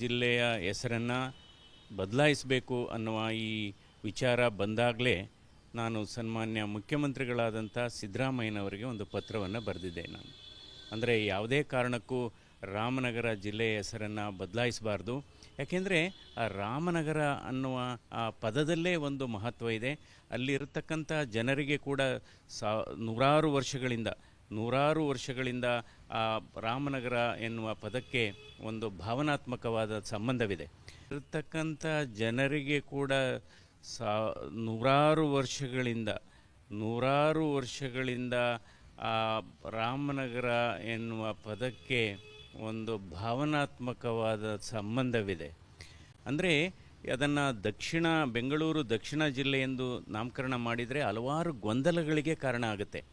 ಜಿಲ್ಲೆಯ ಹೆಸರನ್ನು ಬದಲಾಯಿಸಬೇಕು ಅನ್ನುವ ಈ ವಿಚಾರ ಬಂದಾಗಲೇ ನಾನು ಸನ್ಮಾನ್ಯ ಮುಖ್ಯಮಂತ್ರಿಗಳಾದಂಥ ಸಿದ್ದರಾಮಯ್ಯನವರಿಗೆ ಒಂದು ಪತ್ರವನ್ನು ಬರೆದಿದ್ದೆ ನಾನು. ಅಂದರೆ ಯಾವುದೇ ಕಾರಣಕ್ಕೂ ರಾಮನಗರ ಜಿಲ್ಲೆಯ ಹೆಸರನ್ನು ಬದಲಾಯಿಸಬಾರ್ದು. ಯಾಕೆಂದರೆ ಆ ರಾಮನಗರ ಅನ್ನುವ ಆ ಪದದಲ್ಲೇ ಒಂದು ಮಹತ್ವ ಇದೆ. ಅಲ್ಲಿರತಕ್ಕಂಥ ಜನರಿಗೆ ಕೂಡ ಸಾ ನೂರಾರು ವರ್ಷಗಳಿಂದ ನೂರಾರು ವರ್ಷಗಳಿಂದ ಆ ರಾಮನಗರ ಎನ್ನುವ ಪದಕ್ಕೆ ಒಂದು ಭಾವನಾತ್ಮಕವಾದ ಸಂಬಂಧವಿದೆ. ಇರತಕ್ಕಂಥ ಜನರಿಗೆ ಕೂಡ ಸಾ ನೂರಾರು ವರ್ಷಗಳಿಂದ ನೂರಾರು ವರ್ಷಗಳಿಂದ ಆ ರಾಮನಗರ ಎನ್ನುವ ಪದಕ್ಕೆ ಒಂದು ಭಾವನಾತ್ಮಕವಾದ ಸಂಬಂಧವಿದೆ. ಅಂದರೆ ಅದನ್ನು ದಕ್ಷಿಣ, ಬೆಂಗಳೂರು ದಕ್ಷಿಣ ಜಿಲ್ಲೆ ಎಂದು ನಾಮಕರಣ ಮಾಡಿದರೆ ಹಲವಾರು ಗೊಂದಲಗಳಿಗೆ ಕಾರಣ ಆಗುತ್ತೆ.